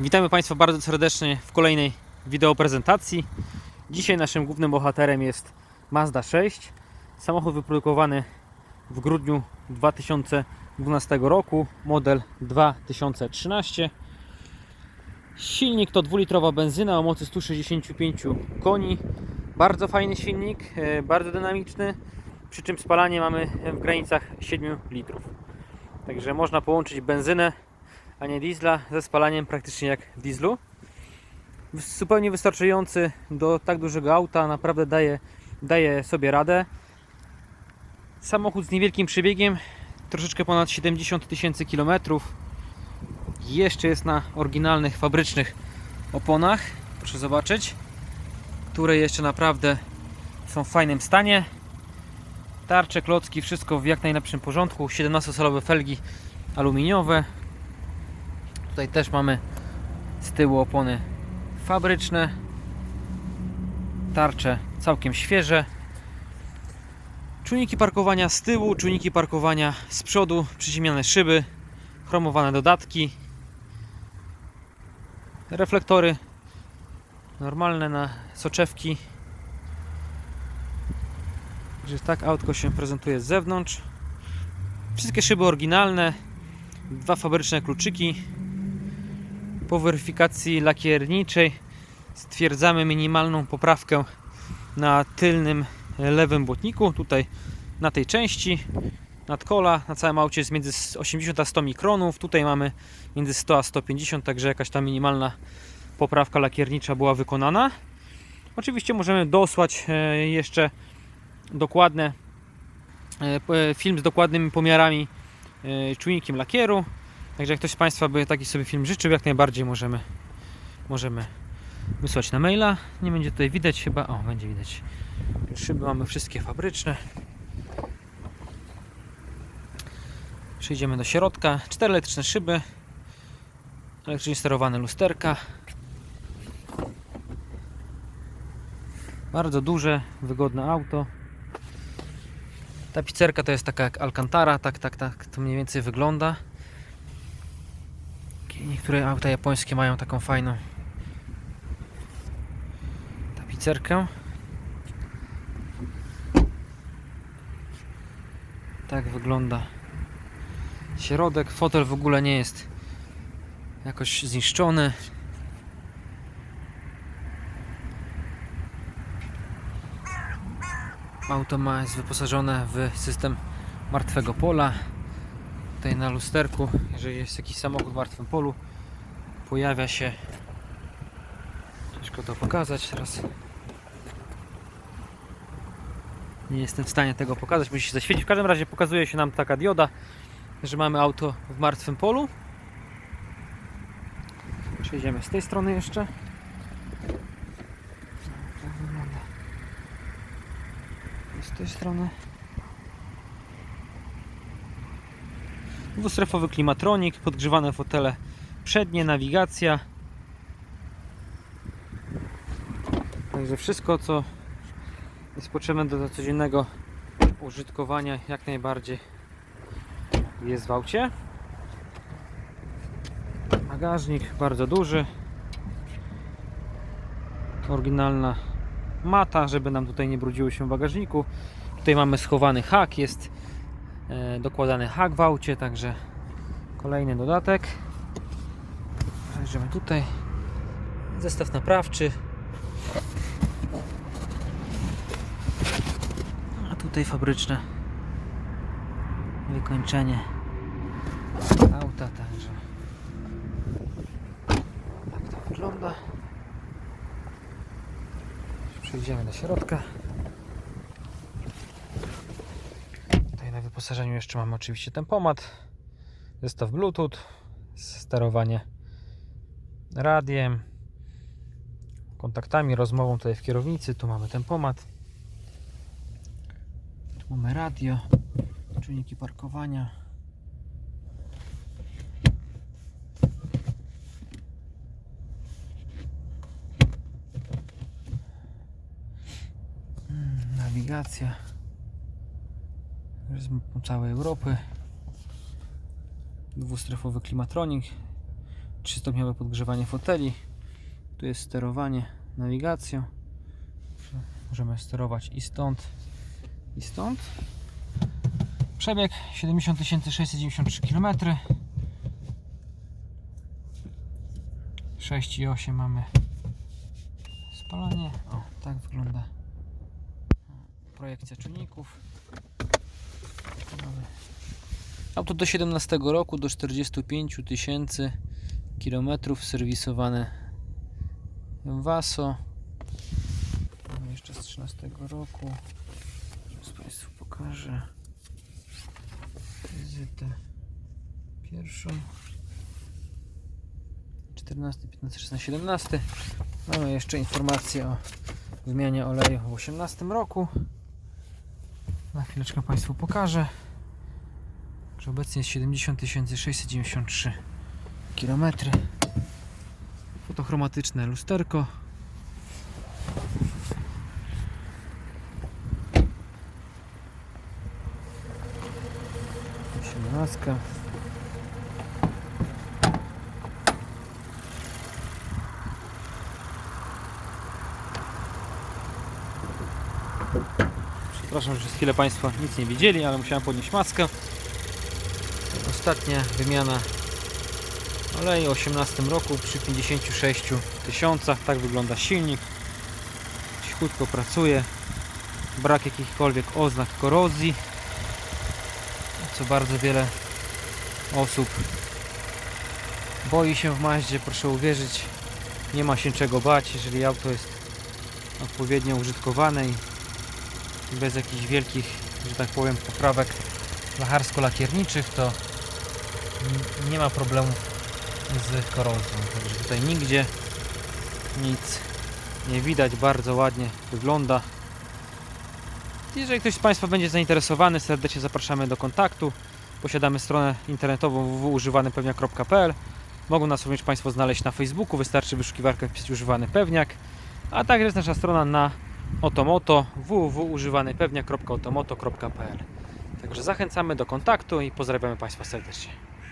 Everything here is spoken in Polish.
Witamy Państwa bardzo serdecznie w kolejnej wideo prezentacji. Dzisiaj naszym głównym bohaterem jest Mazda 6. Samochód wyprodukowany w grudniu 2012 roku, model 2013. Silnik to dwulitrowa benzyna o mocy 165 koni. Bardzo fajny silnik, e, bardzo dynamiczny, przy czym spalanie mamy w granicach 7 litrów. Także można połączyć benzynę a nie diesla ze spalaniem praktycznie jak w dieslu. Zupełnie wystarczający do tak dużego auta, naprawdę daje, daje sobie radę. Samochód z niewielkim przebiegiem, troszeczkę ponad 70 tysięcy kilometrów. Jeszcze jest na oryginalnych, fabrycznych oponach. Proszę zobaczyć, które jeszcze naprawdę są w fajnym stanie. Tarcze, klocki, wszystko w jak najlepszym porządku. 17-salowe felgi aluminiowe, Tutaj też mamy z tyłu opony fabryczne. Tarcze całkiem świeże. Czujniki parkowania z tyłu, czujniki parkowania z przodu, przyziemiane szyby, chromowane dodatki. Reflektory normalne na soczewki. Także tak autko się prezentuje z zewnątrz. Wszystkie szyby oryginalne, dwa fabryczne kluczyki, po weryfikacji lakierniczej stwierdzamy minimalną poprawkę na tylnym e, lewym błotniku. Tutaj na tej części nadkola na całym aucie jest między 80 a 100 mikronów. Tutaj mamy między 100 a 150, także jakaś ta minimalna poprawka lakiernicza była wykonana. Oczywiście możemy dosłać e, jeszcze dokładne e, p- film z dokładnymi pomiarami e, czujnikiem lakieru. Także jak ktoś z Państwa by taki sobie film życzył, jak najbardziej możemy, możemy wysłać na maila. Nie będzie tutaj widać chyba. O, będzie widać. Szyby mamy wszystkie fabryczne. Przejdziemy do środka. Cztery elektryczne szyby. Elektrycznie sterowane lusterka. Bardzo duże, wygodne auto. Tapicerka to jest taka jak Alcantara, tak, tak, tak to mniej więcej wygląda. Niektóre auta japońskie mają taką fajną tapicerkę. Tak wygląda środek. Fotel w ogóle nie jest jakoś zniszczony. Auto ma jest wyposażone w system martwego pola tutaj na lusterku, jeżeli jest jakiś samochód w martwym polu, pojawia się. Ciężko to pokazać teraz. Nie jestem w stanie tego pokazać, musi się zaświecić. W każdym razie pokazuje się nam taka dioda, że mamy auto w martwym polu. Przejdziemy z tej strony jeszcze. Z tej strony. Dwustrefowy klimatronik, podgrzewane fotele przednie, nawigacja. Także wszystko, co jest potrzebne do codziennego użytkowania, jak najbardziej jest w aucie. Bagażnik bardzo duży. Oryginalna mata, żeby nam tutaj nie brudziło się w bagażniku. Tutaj mamy schowany hak, jest e, dokładany hak w aucie, także kolejny dodatek. Zajrzymy tutaj. Zestaw naprawczy. A tutaj fabryczne wykończenie auta, także tak to wygląda. Przejdziemy do środka. Tutaj na wyposażeniu jeszcze mamy oczywiście tempomat, zestaw Bluetooth, sterowanie radiem, kontaktami, rozmową tutaj w kierownicy. Tu mamy tempomat, tu mamy radio, czujniki parkowania. Mm, Nawigacja z całej Europy. Dwustrefowy klimatronik, Trzystopniowe podgrzewanie foteli. Tu jest sterowanie nawigacją. Możemy sterować i stąd, i stąd. Przebieg 70 693 km. 6,8 mamy spalanie. O, tak wygląda projekcja czujników. Auto do 17 roku, do 45 tysięcy kilometrów serwisowane w Vaso. Mamy jeszcze z 13 roku. Teraz Państwu pokażę wizytę pierwszą. 14, 15, 16, 17. Mamy jeszcze informację o wymianie oleju w 18 roku. Na chwileczkę Państwu pokażę. Że obecnie jest 70 693 km. Fotochromatyczne lusterko. Osiemnastka. Przepraszam, że przez chwilę Państwo nic nie widzieli, ale musiałem podnieść maskę. Ostatnia wymiana oleju w 18 roku przy 56 tysiącach. Tak wygląda silnik. Cichutko pracuje. Brak jakichkolwiek oznak korozji. Co bardzo wiele osób boi się w Maździe. Proszę uwierzyć, nie ma się czego bać, jeżeli auto jest odpowiednio użytkowane i bez jakichś wielkich, że tak powiem, poprawek lacharsko-lakierniczych, to nie ma problemu z korozją. Także tutaj nigdzie nic nie widać, bardzo ładnie wygląda. Jeżeli ktoś z Państwa będzie zainteresowany, serdecznie zapraszamy do kontaktu. Posiadamy stronę internetową www.używanepewniak.pl Mogą nas również Państwo znaleźć na Facebooku, wystarczy wyszukiwarkę wpisać używany pewniak. A także jest nasza strona na Otomoto www.używanepewniak.otomoto.pl Także zachęcamy do kontaktu i pozdrawiamy Państwa serdecznie.